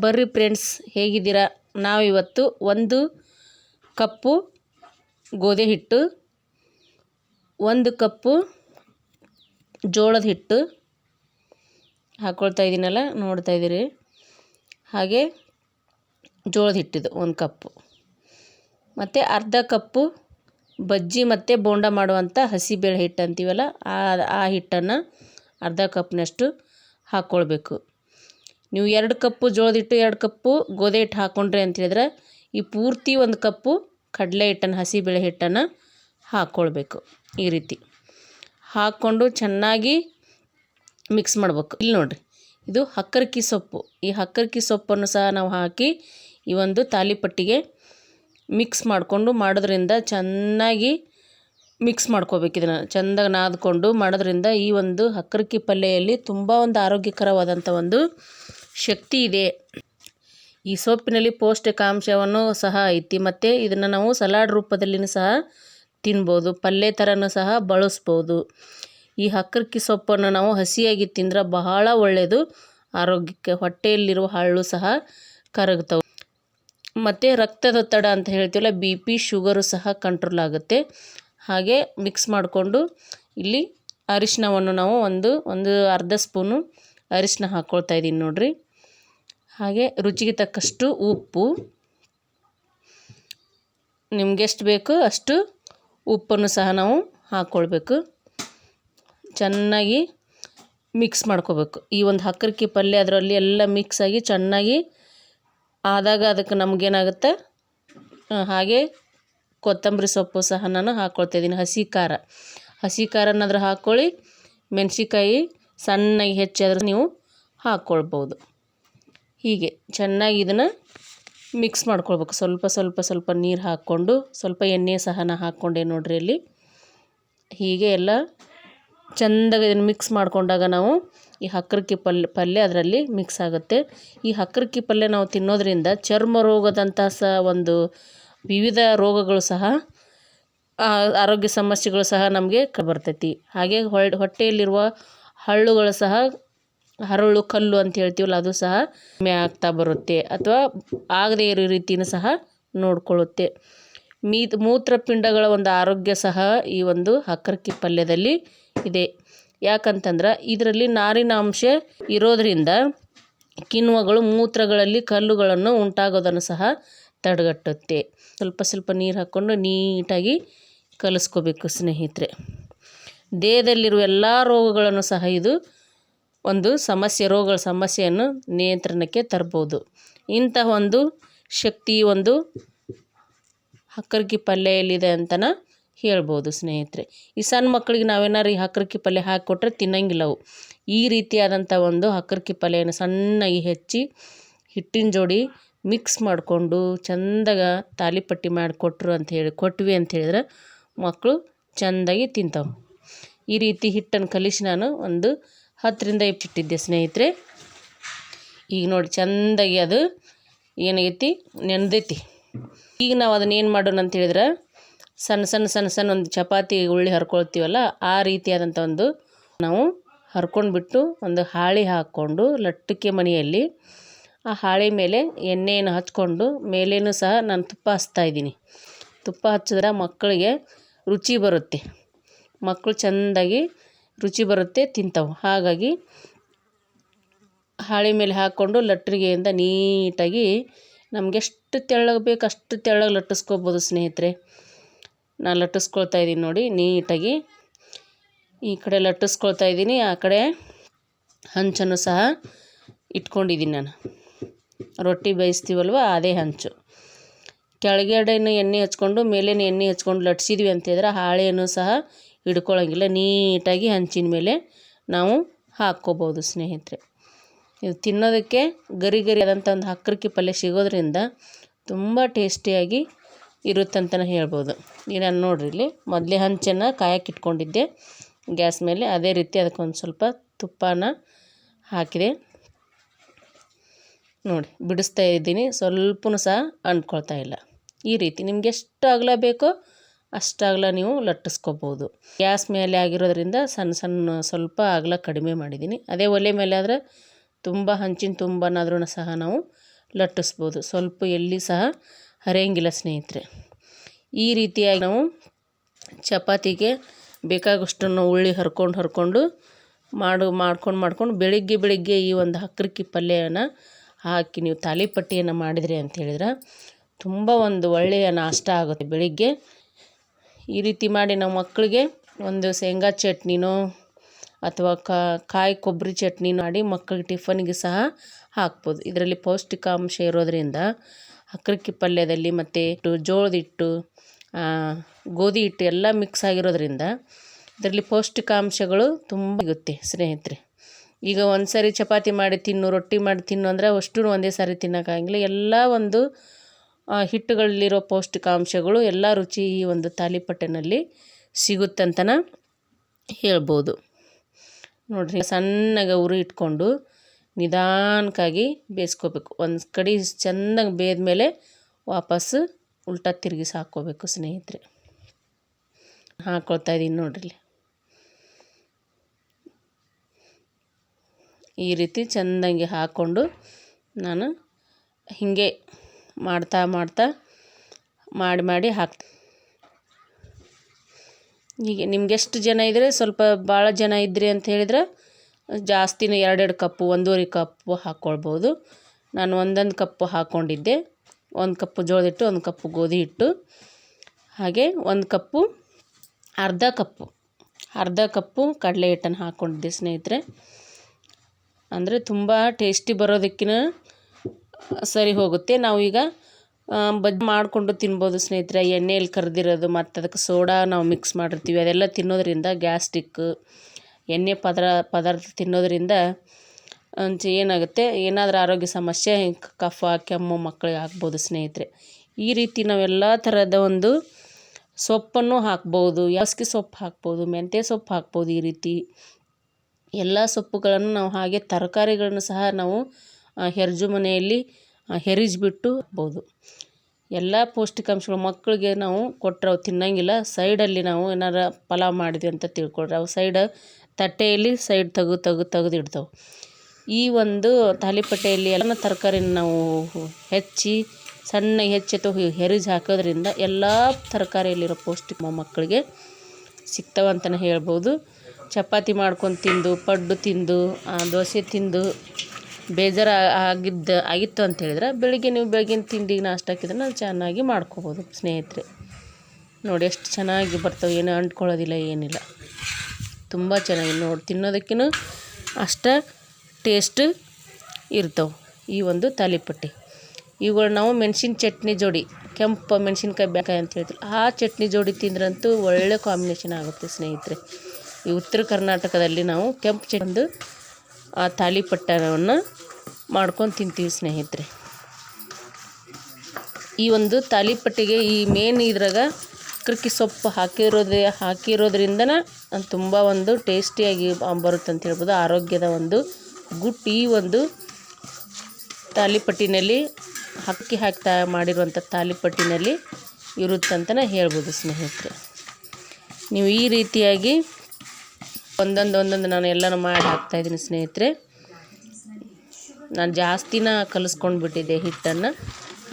ಬರ್ರಿ ಫ್ರೆಂಡ್ಸ್, ಹೇಗಿದ್ದೀರಾ? ನಾವಿವತ್ತು ಒಂದು ಕಪ್ಪು ಗೋಧಿ ಹಿಟ್ಟು, ಒಂದು ಕಪ್ಪು ಜೋಳದ ಹಿಟ್ಟು ಹಾಕ್ಕೊಳ್ತಾ ಇದ್ದೀನಲ್ಲ, ನೋಡ್ತಾ ಇದ್ದೀರಿ. ಹಾಗೆ ಜೋಳದ ಹಿಟ್ಟಿದು ಒಂದು ಕಪ್ಪು. ಮತ್ತು ಅರ್ಧ ಕಪ್ಪು ಬಜ್ಜಿ ಮತ್ತು ಬೋಂಡ ಮಾಡುವಂಥ ಹಸಿಬೇಳೆ ಹಿಟ್ಟು ಅಂತೀವಲ್ಲ, ಆ ಆ ಹಿಟ್ಟನ್ನು ಅರ್ಧ ಕಪ್ನಷ್ಟು ಹಾಕ್ಕೊಳ್ಬೇಕು ನೀವು ಎರಡು ಕಪ್ಪು ಜೋಳದ ಹಿಟ್ಟು ಎರಡು ಕಪ್ಪು ಗೋಧಿ ಹಿಟ್ಟು ಹಾಕ್ಕೊಂಡ್ರಿ ಅಂತ ಹೇಳಿದ್ರೆ ಈ ಪೂರ್ತಿ ಒಂದು ಕಪ್ಪು ಕಡಲೆ ಹಿಟ್ಟನ್ನು ಹಸಿಬೇಳೆ ಹಿಟ್ಟನ್ನು ಹಾಕ್ಕೊಳ್ಬೇಕು ಈ ರೀತಿ. ಹಾಕ್ಕೊಂಡು ಚೆನ್ನಾಗಿ ಮಿಕ್ಸ್ ಮಾಡ್ಬೇಕು. ಇಲ್ಲಿ ನೋಡಿರಿ, ಇದು ಹಕ್ಕರ್ಕಿ ಸೊಪ್ಪು. ಈ ಹಕ್ಕರ್ಕಿ ಸೊಪ್ಪನ್ನು ಸಹ ನಾವು ಹಾಕಿ ಈ ಒಂದು ತಾಲಿಪಟ್ಟಿಗೆ ಮಿಕ್ಸ್ ಮಾಡಿಕೊಂಡು ಮಾಡೋದ್ರಿಂದ ಚೆನ್ನಾಗಿ ಮಿಕ್ಸ್ ಮಾಡ್ಕೋಬೇಕು ಇದನ್ನು. ಚೆಂದಾಗಿ ನಾದ್ಕೊಂಡು ಮಾಡೋದ್ರಿಂದ ಈ ಒಂದು ಹಕ್ಕರ್ಕಿ ಪಲ್ಯೆಯಲ್ಲಿ ತುಂಬ ಒಂದು ಆರೋಗ್ಯಕರವಾದಂಥ ಒಂದು ಶಕ್ತಿ ಇದೆ. ಈ ಸೊಪ್ಪಿನಲ್ಲಿ ಪೌಷ್ಟಿಕಾಂಶವನ್ನು ಸಹ ಐತಿ. ಮತ್ತು ಇದನ್ನು ನಾವು ಸಲಾಡ್ ರೂಪದಲ್ಲಿಯೂ ಸಹ ತಿನ್ಬೋದು. ಪಲ್ಯ ಥರನೂ ಸಹ ಬಳಸ್ಬೋದು. ಈ ಹಕ್ಕರಕ್ಕಿ ಸೊಪ್ಪನ್ನು ನಾವು ಹಸಿಯಾಗಿ ತಿಂದ್ರೆ ಬಹಳ ಒಳ್ಳೆಯದು ಆರೋಗ್ಯಕ್ಕೆ ಹೊಟ್ಟೆಯಲ್ಲಿರುವ ಹಳ್ಳು ಸಹ ಕರಗ್ತವೆ. ಮತ್ತು ರಕ್ತದೊತ್ತಡ ಅಂತ ಹೇಳ್ತೀವಲ್ಲ, ಬಿ ಪಿ, ಶುಗರು ಸಹ ಕಂಟ್ರೋಲ್ ಆಗುತ್ತೆ. ಹಾಗೆ ಮಿಕ್ಸ್ ಮಾಡಿಕೊಂಡು ಇಲ್ಲಿ ಅರಿಶಿನವನ್ನು ನಾವು ಒಂದು ಒಂದು ಅರ್ಧ ಸ್ಪೂನು ಅರಿಶಿನ ಹಾಕ್ಕೊಳ್ತಾ ಇದ್ದೀನಿ ನೋಡಿರಿ. ಹಾಗೆ ರುಚಿಗೆ ತಕ್ಕಷ್ಟು ಉಪ್ಪು. ನಿಮಗೆಷ್ಟು ಬೇಕು ಅಷ್ಟು ಉಪ್ಪನ್ನು ಸಹ ನಾವು ಹಾಕ್ಕೊಳ್ಬೇಕು ಚೆನ್ನಾಗಿ ಮಿಕ್ಸ್ ಮಾಡ್ಕೋಬೇಕು. ಈ ಒಂದು ಹಕ್ಕರಕ್ಕಿ ಪಲ್ಯ ಅದರಲ್ಲಿ ಎಲ್ಲ ಮಿಕ್ಸ್ ಆಗಿ ಚೆನ್ನಾಗಿ ಆದಾಗ ಅದಕ್ಕೆ ನಮಗೇನಾಗುತ್ತೆ? ಹಾಗೆ ಕೊತ್ತಂಬರಿ ಸೊಪ್ಪು ಸಹ ನಾನು ಹಾಕ್ಕೊಳ್ತಾಯಿದ್ದೀನಿ ಹಸಿ ಖಾರ. ಹಸಿ ಖಾರನಾದ್ರೂ ಹಾಕ್ಕೊಳ್ಳಿ. ಮೆಣಸಿಕಾಯಿ ಸಣ್ಣಗೆ ಹೆಚ್ಚಾದರೂ ನೀವು ಹಾಕ್ಕೊಳ್ಬೋದು ಹೀಗೆ ಚೆನ್ನಾಗಿ ಇದನ್ನು ಮಿಕ್ಸ್ ಮಾಡ್ಕೊಳ್ಬೇಕು. ಸ್ವಲ್ಪ ಸ್ವಲ್ಪ ಸ್ವಲ್ಪ ನೀರು ಹಾಕ್ಕೊಂಡು, ಸ್ವಲ್ಪ ಎಣ್ಣೆ ಸಹ ನಾ ಹಾಕ್ಕೊಂಡೆ ನೋಡ್ರಿ ಇಲ್ಲಿ ಹೀಗೆ ಎಲ್ಲ ಚೆಂದಾಗಿ ಇದನ್ನು ಮಿಕ್ಸ್ ಮಾಡಿಕೊಂಡಾಗ ನಾವು ಈ ಹಕ್ಕರಕ್ಕಿ ಪಲ್ಯ ಪಲ್ಯ ಅದರಲ್ಲಿ ಮಿಕ್ಸ್ ಆಗುತ್ತೆ. ಈ ಹಕ್ಕರಕ್ಕಿ ಪಲ್ಯ ನಾವು ತಿನ್ನೋದ್ರಿಂದ ಚರ್ಮ ರೋಗದಂಥ ಸಹ ಒಂದು ವಿವಿಧ ರೋಗಗಳು ಸಹ ಆರೋಗ್ಯ ಸಮಸ್ಯೆಗಳು ಸಹ ನಮಗೆ ಬರ್ತೈತಿ. ಹಾಗೆ ಹೊಟ್ಟೆಯಲ್ಲಿರುವ ಹಳ್ಳುಗಳು ಸಹ ಹರಳು ಕಲ್ಲು ಅಂತ ಹೇಳ್ತೀವಲ್ಲ, ಅದು ಸಹ ಕಮ್ಮಿ ಆಗ್ತಾ ಬರುತ್ತೆ ಅಥವಾ ಆಗದೇ ಇರೋ ರೀತಿಯೂ ಸಹ ನೋಡಿಕೊಳ್ಳುತ್ತೆ. ಮೀತ್, ಮೂತ್ರಪಿಂಡಗಳ ಒಂದು ಆರೋಗ್ಯ ಸಹ ಈ ಒಂದು ಹಕ್ಕರಕ್ಕಿ ಪಲ್ಯದಲ್ಲಿ ಇದೆ. ಯಾಕಂತಂದ್ರೆ ಇದರಲ್ಲಿ ನಾರಿನಾಂಶ ಇರೋದರಿಂದ ಕಿಣ್ವಗಳು ಮೂತ್ರಗಳಲ್ಲಿ ಕಲ್ಲುಗಳನ್ನು ಉಂಟಾಗೋದನ್ನು ಸಹ ತಡೆಗಟ್ಟುತ್ತೆ. ಸ್ವಲ್ಪ ಸ್ವಲ್ಪ ನೀರು ಹಾಕ್ಕೊಂಡು ನೀಟಾಗಿ ಕಲಿಸ್ಕೋಬೇಕು ಸ್ನೇಹಿತರೆ. ದೇಹದಲ್ಲಿರುವ ಎಲ್ಲ ರೋಗಗಳನ್ನು ಸಹ ಇದು ಒಂದು ಸಮಸ್ಯೆ, ರೋಗಗಳ ಸಮಸ್ಯೆಯನ್ನು ನಿಯಂತ್ರಣಕ್ಕೆ ತರ್ಬೋದು. ಇಂತಹ ಒಂದು ಶಕ್ತಿ ಒಂದು ಹಕ್ರಕಿ ಪಲ್ಯಲ್ಲಿದೆ ಅಂತನ ಹೇಳ್ಬೋದು ಸ್ನೇಹಿತರೆ. ಈ ಸಣ್ಣ ಮಕ್ಕಳಿಗೆ ನಾವೇನಾರು ಈ ಹಕ್ಕರಕಿ ಪಲ್ಯ ಹಾಕಿಕೊಟ್ರೆ ತಿನ್ನಂಗಿಲ್ಲ ಅವು. ಈ ರೀತಿಯಾದಂಥ ಒಂದು ಹಕ್ಕರಕಿ ಪಲ್ಯನ ಸಣ್ಣಗೆ ಹೆಚ್ಚಿ ಹಿಟ್ಟಿನ ಜೋಡಿ ಮಿಕ್ಸ್ ಮಾಡಿಕೊಂಡು ಚೆಂದಾಗ ತಾಲಿಪಟ್ಟಿ ಮಾಡಿಕೊಟ್ರು ಅಂತ ಹೇಳಿ, ಕೊಟ್ವಿ ಅಂತ ಹೇಳಿದ್ರೆ ಮಕ್ಕಳು ಚೆಂದಾಗಿ ತಿಂತಾವೆ. ಈ ರೀತಿ ಹಿಟ್ಟನ್ನು ಕಲಿಸಿ ನಾನು ಒಂದು ಹತ್ತರಿಂದ ಇಪ್ಪಿಟ್ಟಿದ್ದೆ ಸ್ನೇಹಿತರೆ. ಈಗ ನೋಡಿ ಚೆಂದಾಗಿ ಅದು ಏನಾಗೈತಿ, ನೆನೆದೈತಿ. ಈಗ ನಾವು ಅದನ್ನ ಏನು ಮಾಡೋಣ ಅಂತ ಹೇಳಿದ್ರೆ ಸಣ್ಣ ಸಣ್ಣ ಸಣ್ಣ ಸಣ್ಣ ಒಂದು ಚಪಾತಿ, ಉಳ್ಳಿ ಹರ್ಕೊಳ್ತೀವಲ್ಲ, ಆ ರೀತಿಯಾದಂಥ ಒಂದು ನಾವು ಹರ್ಕೊಂಡ್ಬಿಟ್ಟು ಒಂದು ಹಾಳಿ ಹಾಕ್ಕೊಂಡು ಲಟ್ಟಕ್ಕೆ ಮನೆಯಲ್ಲಿ ಆ ಹಾಳೆ ಮೇಲೆ ಎಣ್ಣೆಯನ್ನು ಹಚ್ಕೊಂಡು ಮೇಲೇನೂ ಸಹ ನಾನು ತುಪ್ಪ ಹಚ್ತಾ ಇದ್ದೀನಿ. ತುಪ್ಪ ಹಚ್ಚಿದ್ರೆ ಮಕ್ಕಳಿಗೆ ರುಚಿ ಬರುತ್ತೆ. ಮಕ್ಕಳು ಚೆಂದಾಗಿ ರುಚಿ ಬರುತ್ತೆ, ತಿಂತಾವೆ. ಹಾಗಾಗಿ ಹಾಳೆ ಮೇಲೆ ಹಾಕ್ಕೊಂಡು ಲಟ್ಟರಿಗೆಯಿಂದ ನೀಟಾಗಿ ನಮಗೆಷ್ಟು ತೆಳ್ಳಗೆ ಬೇಕು ಅಷ್ಟು ತೆಳ್ಳಗೆ ಲಟ್ಟಿಸ್ಕೋಬೋದು ಸ್ನೇಹಿತರೆ. ನಾನು ಲಟ್ಟಿಸ್ಕೊಳ್ತಾ ಇದ್ದೀನಿ ನೋಡಿ ನೀಟಾಗಿ. ಈ ಕಡೆ ಲಟ್ಟಿಸ್ಕೊಳ್ತಾ ಇದ್ದೀನಿ, ಆ ಕಡೆ ಹಂಚನ್ನು ಸಹ ಇಟ್ಕೊಂಡಿದ್ದೀನಿ ನಾನು. ರೊಟ್ಟಿ ಬೇಯಿಸ್ತೀವಲ್ವ, ಅದೇ ಹಂಚು. ಕೆಳಗಡೆನೂ ಎಣ್ಣೆ ಹಚ್ಕೊಂಡು, ಮೇಲೇನು ಎಣ್ಣೆ ಹಚ್ಕೊಂಡು ಲಟ್ಸಿದ್ವಿ ಅಂತಂದ್ರೆ ಹಾಳೆಯನ್ನು ಸಹ ಹಿಡ್ಕೊಳಂಗಿಲ್ಲ, ನೀಟಾಗಿ ಹಂಚಿನ ಮೇಲೆ ನಾವು ಹಾಕ್ಕೋಬೋದು ಸ್ನೇಹಿತರೆ. ಇದು ತಿನ್ನೋದಕ್ಕೆ ಗರಿ ಗರಿ ಆದಂಥ ಒಂದು ಹಕ್ರಕ್ಕಿ ಪಲ್ಯ ಸಿಗೋದ್ರಿಂದ ತುಂಬ ಟೇಸ್ಟಿಯಾಗಿ ಇರುತ್ತಂತಲೇ ಹೇಳ್ಬೋದು. ಈಗ ನಾನು ನೋಡಿರಿ ಇಲ್ಲಿ ಮೊದಲೇ ಹಂಚನ್ನು ಕಾಯಕ್ಕೆ ಇಟ್ಕೊಂಡಿದ್ದೆ. ಗ್ಯಾಸ್ ಮೇಲೆ ಅದೇ ರೀತಿ ಅದಕ್ಕೊಂದು ಸ್ವಲ್ಪ ತುಪ್ಪನ ಹಾಕಿದೆ. ನೋಡಿ, ಬಿಡಿಸ್ತಾ ಇದ್ದೀನಿ. ಸ್ವಲ್ಪನೂ ಸಹ ಅಂಟ್ಕೊಳ್ತಾ ಇಲ್ಲ. ಈ ರೀತಿ ನಿಮ್ಗೆ ಎಷ್ಟು ಅಗಲ ಬೇಕೋ ಅಷ್ಟು ಅಗಲ ನೀವು ಲಟ್ಟಿಸ್ಕೋಬೋದು. ಗ್ಯಾಸ್ ಮೇಲೆ ಆಗಿರೋದ್ರಿಂದ ಸಣ್ಣ ಸಣ್ಣ ಸ್ವಲ್ಪ ಅಗಲ ಕಡಿಮೆ ಮಾಡಿದ್ದೀನಿ. ಅದೇ ಒಲೆ ಮೇಲೆ ಆದರೆ ತುಂಬ ಹಂಚಿನ ತುಂಬನಾದ್ರೂ ಸಹ ನಾವು ಲಟ್ಟಿಸ್ಬೋದು. ಸ್ವಲ್ಪ ಎಲ್ಲಿ ಸಹ ಹರಿಯಂಗಿಲ್ಲ ಸ್ನೇಹಿತರೆ. ಈ ರೀತಿಯಾಗಿ ನಾವು ಚಪಾತಿಗೆ ಬೇಕಾಗಷ್ಟನ್ನು ಉಳ್ಳಿ ಹರ್ಕೊಂಡು ಹರ್ಕೊಂಡು ಮಾಡು ಮಾಡ್ಕೊಂಡು ಮಾಡ್ಕೊಂಡು ಬೆಳಿಗ್ಗೆ ಬೆಳಿಗ್ಗೆ ಈ ಒಂದು ಹಕ್ರಕ್ಕಿ ಪಲ್ಯನ ಹಾಕಿ ನೀವು ತಾಲಿಪಟ್ಟಿಯನ್ನು ಮಾಡಿದ್ರಿ ಅಂತ ಹೇಳಿದ್ರೆ ತುಂಬ ಒಂದು ಒಳ್ಳೆಯ ನಾಷ್ಟ ಆಗುತ್ತೆ ಬೆಳಿಗ್ಗೆ. ಈ ರೀತಿ ಮಾಡಿ ನಾವು ಮಕ್ಕಳಿಗೆ ಒಂದು ಶೇಂಗಾ ಚಟ್ನಿನೋ ಅಥವಾ ಕಾಯಿ ಕೊಬ್ಬರಿ ಚಟ್ನಿ ಮಾಡಿ ಮಕ್ಕಳಿಗೆ ಟಿಫನ್ಗೆ ಸಹ ಹಾಕ್ಬೋದು. ಇದರಲ್ಲಿ ಪೌಷ್ಟಿಕಾಂಶ ಇರೋದರಿಂದ ಅಕ್ರಕ್ಕಿ ಪಲ್ಯದಲ್ಲಿ ಮತ್ತು ಹಿಟ್ಟು, ಜೋಳದ ಹಿಟ್ಟು ಗೋಧಿ ಹಿಟ್ಟು ಎಲ್ಲ ಮಿಕ್ಸ್ ಆಗಿರೋದ್ರಿಂದ ಇದರಲ್ಲಿ ಪೌಷ್ಟಿಕಾಂಶಗಳು ತುಂಬ ಸಿಗುತ್ತೆ ಸ್ನೇಹಿತರೆ. ಈಗ ಒಂದು ಸಾರಿ ಚಪಾತಿ ಮಾಡಿ ತಿನ್ನು, ರೊಟ್ಟಿ ಮಾಡಿ ತಿನ್ನು ಅಂದರೆ ಅಷ್ಟು ಒಂದೇ ಸಾರಿ ತಿನ್ನೋಕ್ಕಾಗಿಲ್ಲ. ಎಲ್ಲ ಒಂದು ಹಿಟ್ಟುಗಳಲ್ಲಿರೋ ಪೌಷ್ಟಿಕಾಂಶಗಳು ಎಲ್ಲ ರುಚಿ ಈ ಒಂದು ತಾಲಿಪಟ್ಟಿನಲ್ಲಿ ಸಿಗುತ್ತಂತನ ಹೇಳ್ಬೋದು. ನೋಡಿರಿ, ಸಣ್ಣಗೆ ಉರಿ ಇಟ್ಕೊಂಡು ನಿಧಾನಕ್ಕಾಗಿ ಬೇಯಿಸ್ಕೋಬೇಕು. ಒಂದು ಕಡೆ ಚೆನ್ನಾಗಿ ಬೇಯ್ದ್ಮೇಲೆ ವಾಪಸ್ಸು ಉಲ್ಟಾ ತಿರುಗಿಸಿ ಹಾಕ್ಕೋಬೇಕು ಸ್ನೇಹಿತರೆ. ಹಾಕ್ಕೊಳ್ತಾ ಇದ್ದೀನಿ ನೋಡ್ರಿ ಈ ರೀತಿ ಚೆಂದಂಗೆ ಹಾಕ್ಕೊಂಡು ನಾನು ಹೀಗೆ ಮಾಡ್ತಾ ಮಾಡ್ತಾ ಮಾಡಿ ಮಾಡಿ ಹಾಕ್ತೀನಿ ಹೀಗೆ ನಿಮ್ಗೆ ಎಷ್ಟು ಜನ ಇದ್ದರೆ ಸ್ವಲ್ಪ ಭಾಳ ಜನ ಇದ್ದಿರಿ ಅಂತ ಹೇಳಿದ್ರೆ ಜಾಸ್ತಿನೇ ಎರಡೆರಡು ಕಪ್ಪು, ಒಂದೂವರೆ ಕಪ್ಪು ಹಾಕ್ಕೊಳ್ಬೋದು ನಾನು ಒಂದೊಂದು ಕಪ್ಪು ಹಾಕ್ಕೊಂಡಿದ್ದೆ ಒಂದು ಕಪ್ಪು ಜೋಳದ ಹಿಟ್ಟು ಒಂದು ಕಪ್ಪು ಗೋಧಿ ಹಿಟ್ಟು. ಹಾಗೆ ಒಂದು ಕಪ್ಪು, ಅರ್ಧ ಕಪ್ಪು ಅರ್ಧ ಕಪ್ಪು ಕಡಲೆ ಹಿಟ್ಟನ್ನು ಹಾಕ್ಕೊಂಡಿದ್ದೆ ಸ್ನೇಹಿತರೆ. ಅಂದರೆ ತುಂಬ ಟೇಸ್ಟಿ ಬರೋದಕ್ಕಿಂತ ಸರಿ ಹೋಗುತ್ತೆ. ನಾವು ಈಗ ಬಜ್ಜಿ ಮಾಡಿಕೊಂಡು ತಿನ್ಬೋದು ಸ್ನೇಹಿತರೆ. ಎಣ್ಣೆಯಲ್ಲಿ ಕರೆದಿರೋದು, ಮತ್ತು ಅದಕ್ಕೆ ಸೋಡಾ ನಾವು ಮಿಕ್ಸ್ ಮಾಡಿರ್ತೀವಿ. ಅದೆಲ್ಲ ತಿನ್ನೋದ್ರಿಂದ ಗ್ಯಾಸ್ಟಿಕ್, ಎಣ್ಣೆ ಪದರ, ಪದಾರ್ಥ ತಿನ್ನೋದ್ರಿಂದ ಏನಾಗುತ್ತೆ? ಏನಾದರೂ ಆರೋಗ್ಯ ಸಮಸ್ಯೆ ಕಫ, ಕೆಮ್ಮು ಮಕ್ಕಳಿಗೆ ಆಗ್ಬೋದು ಸ್ನೇಹಿತರೆ. ಈ ರೀತಿ ನಾವೆಲ್ಲ ಥರದ ಒಂದು ಸೊಪ್ಪನ್ನು ಹಾಕ್ಬೋದು. ಯಾಸ್ಕಿ ಸೊಪ್ಪು ಹಾಕ್ಬೋದು, ಮೆಂತ್ಯ ಸೊಪ್ಪು ಹಾಕ್ಬೋದು ಈ ರೀತಿ. ಎಲ್ಲ ಸೊಪ್ಪುಗಳನ್ನು ನಾವು ಹಾಗೆ ತರಕಾರಿಗಳನ್ನು ಸಹ ನಾವು ಹೆರ್ಜು ಮನೆಯಲ್ಲಿ ಹೆರಿಜ್ಬಿಟ್ಟು ಬೋದು ಎಲ್ಲ ಪೌಷ್ಟಿಕಾಂಶಗಳು ಮಕ್ಕಳಿಗೆ ನಾವು ಕೊಟ್ಟರೆ ಅವು ತಿನ್ನಂಗಿಲ್ಲ. ಸೈಡಲ್ಲಿ ನಾವು ಏನಾರ ಪಲಾವ್ ಮಾಡಿದ್ವಿ ಅಂತ ತಿಳ್ಕೊಳ್ರಿ. ಅವು ಸೈಡ ತಟ್ಟೆಯಲ್ಲಿ ಸೈಡ್ ತೆಗ್ದು ತೆಗ್ದು ತೆಗ್ದು ಇಡ್ತಾವೆ. ಈ ಒಂದು ತಾಲಿಪಟ್ಟೆಯಲ್ಲಿ ಎಲ್ಲ ತರಕಾರಿನ ನಾವು ಹೆಚ್ಚಿ, ಸಣ್ಣ ಹೆಚ್ಚಿ ಅಥವಾ ಹೆರಿಜ್ ಹಾಕೋದ್ರಿಂದ ಎಲ್ಲ ತರಕಾರಿಯಲ್ಲಿರೋ ಪೌಷ್ಟಿಕ ಮಕ್ಕಳಿಗೆ ಸಿಗ್ತಾವಂತಲೇ ಹೇಳ್ಬೋದು. ಚಪಾತಿ ಮಾಡ್ಕೊಂಡು ತಿಂದು, ಪಡ್ಡು ತಿಂದು ದೋಸೆ ತಿಂದು ಬೇಜಾರು ಆಗಿದ್ದು, ಆಗಿತ್ತು ಅಂತ ಹೇಳಿದ್ರೆ ಬೆಳಗ್ಗೆ ನೀವು ಬೆಳಗಿನ ತಿಂಡಿಗೆ ನಾಷ್ಟಕ್ಕಿದನ್ನು ಚೆನ್ನಾಗಿ ಮಾಡ್ಕೊಬೋದು ಸ್ನೇಹಿತರೆ. ನೋಡಿ ಎಷ್ಟು ಚೆನ್ನಾಗಿ ಬರ್ತವೆ, ಏನೂ ಅಂಟ್ಕೊಳ್ಳೋದಿಲ್ಲ, ಏನಿಲ್ಲ. ತುಂಬ ಚೆನ್ನಾಗಿ ನೋಡಿ ತಿನ್ನೋದಕ್ಕೂ ಅಷ್ಟು ಟೇಸ್ಟ್ ಇರ್ತವೆ ಈ ಒಂದು ತಾಲಿಪಟ್ಟಿ. ಇವುಗಳು ನಾವು ಮೆಣಸಿನ ಚಟ್ನಿ ಜೋಡಿ, ಕೆಂಪು ಮೆಣಸಿನ್ಕಾಯಿ ಬೇಕಾಯಿ ಅಂತ ಹೇಳ್ತೀವಿ. ಆ ಚಟ್ನಿ ಜೋಡಿ ತಿಂದ್ರಂತೂ ಒಳ್ಳೆ ಕಾಂಬಿನೇಷನ್ ಆಗುತ್ತೆ ಸ್ನೇಹಿತರೆ. ಈ ಉತ್ತರ ಕರ್ನಾಟಕದಲ್ಲಿ ನಾವು ಕೆಂಪು ಚಂದು ಆ ತಾಳಿಪಟ್ಟನವನ್ನು ಮಾಡ್ಕೊಂಡು ತಿಂತೀವಿ ಸ್ನೇಹಿತರೆ. ಈ ಒಂದು ತಾಲಿಪಟ್ಟಿಗೆ ಈ ಮೇನ್ ಇದ್ರಾಗ ಕ್ರಿಕ್ಕಿ ಸೊಪ್ಪು ಹಾಕಿರೋದೇ, ಹಾಕಿರೋದ್ರಿಂದನೇ ತುಂಬ ಒಂದು ಟೇಸ್ಟಿಯಾಗಿ ಬರುತ್ತೆ ಅಂತ ಹೇಳ್ಬೋದು. ಆರೋಗ್ಯದ ಒಂದು ಗುಟ್ ಈ ಒಂದು ತಾಲಿಪಟ್ಟಿನಲ್ಲಿ ಅಕ್ಕಿ ಹಾಕ್ತಾ ಮಾಡಿರುವಂಥ ತಾಲಿಪಟ್ಟಿನಲ್ಲಿ ಇರುತ್ತಂತಲೇ ಹೇಳ್ಬೋದು ಸ್ನೇಹಿತರೆ. ನೀವು ಈ ರೀತಿಯಾಗಿ ಒಂದೊಂದು ಒಂದೊಂದು ನಾನು ಎಲ್ಲನೂ ಮಾಡಿ ಹಾಕ್ತಾಯಿದ್ದೀನಿ ಸ್ನೇಹಿತರೆ. ನಾನು ಜಾಸ್ತಿನ ಕಲಿಸ್ಕೊಂಡು ಬಿಟ್ಟಿದ್ದೆ ಹಿಟ್ಟನ್ನು.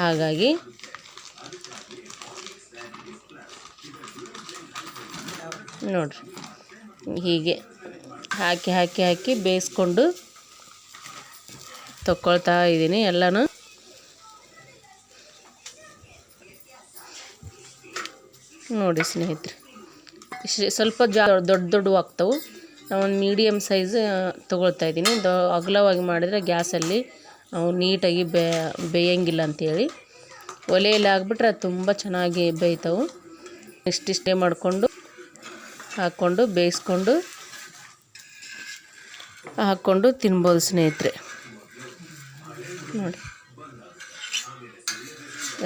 ಹಾಗಾಗಿ ನೋಡಿರಿ. ಹೀಗೆ ಹಾಕಿ ಹಾಕಿ ಹಾಕಿ ಬೇಯಿಸ್ಕೊಂಡು ತಗೊಳ್ತಾ ಇದ್ದೀನಿ ಎಲ್ಲನೂ. ನೋಡಿ ಸ್ನೇಹಿತರೆ ಸ್ವಲ್ಪ ಜಾ ದೊಡ್ಡ ದೊಡ್ಡವು ಆಗ್ತವೆ. ನಾವೊಂದು ಮೀಡಿಯಮ್ ಸೈಜ್ ತೊಗೊಳ್ತಾ ಇದ್ದೀನಿ. ದೊ, ಅಗಲವಾಗಿ ಮಾಡಿದರೆ ಗ್ಯಾಸಲ್ಲಿ ಅವು ನೀಟಾಗಿ ಬೇಯಂಗಿಲ್ಲ ಅಂಥೇಳಿ ಒಲೆಯಲ್ಲಿ ಆಗಿಬಿಟ್ರೆ ಅದು ತುಂಬ ಚೆನ್ನಾಗಿ ಬೇಯ್ತವೆ. ಇಷ್ಟಿಷ್ಟೇ ಮಾಡಿಕೊಂಡು ಹಾಕ್ಕೊಂಡು, ಬೇಯಿಸ್ಕೊಂಡು ಹಾಕ್ಕೊಂಡು ತಿನ್ಬೋದು ಸ್ನೇಹಿತರೆ. ನೋಡಿ.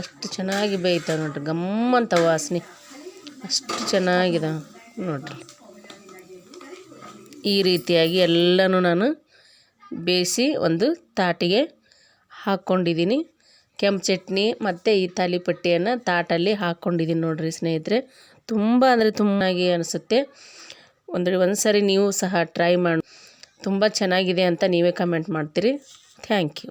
ಅಷ್ಟು ಚೆನ್ನಾಗಿ ಬೇಯ್ತಾವೆ ನೋಡ್ರಿ. ಗಮ್ಮಂತ ವಾಸನೆ. ಅಷ್ಟು ಚೆನ್ನಾಗಿದೆ ನೋಡ್ರಿ. ಈ ರೀತಿಯಾಗಿ ಎಲ್ಲನೂ ನಾನು ಬೇಯಿಸಿ ಒಂದು ತಾಟಿಗೆ ಹಾಕ್ಕೊಂಡಿದ್ದೀನಿ. ಕೆಂಪು ಚಟ್ನಿ ಮತ್ತು ಈ ತಾಲಿಪಟ್ಟಿಯನ್ನು ತಾಟಲ್ಲಿ ಹಾಕ್ಕೊಂಡಿದ್ದೀನಿ ನೋಡಿರಿ ಸ್ನೇಹಿತರೆ. ತುಂಬ ಅಂದರೆ ತುಂಬಾಗಿ ಅನಿಸುತ್ತೆ. ಅಂದರೆ ಒಂದು ಸರಿ ನೀವು ಸಹ ಟ್ರೈ ಮಾಡಿ. ತುಂಬ ಚೆನ್ನಾಗಿದೆ ಅಂತ ನೀವೇ ಕಮೆಂಟ್ ಮಾಡ್ತೀರಿ. Thank you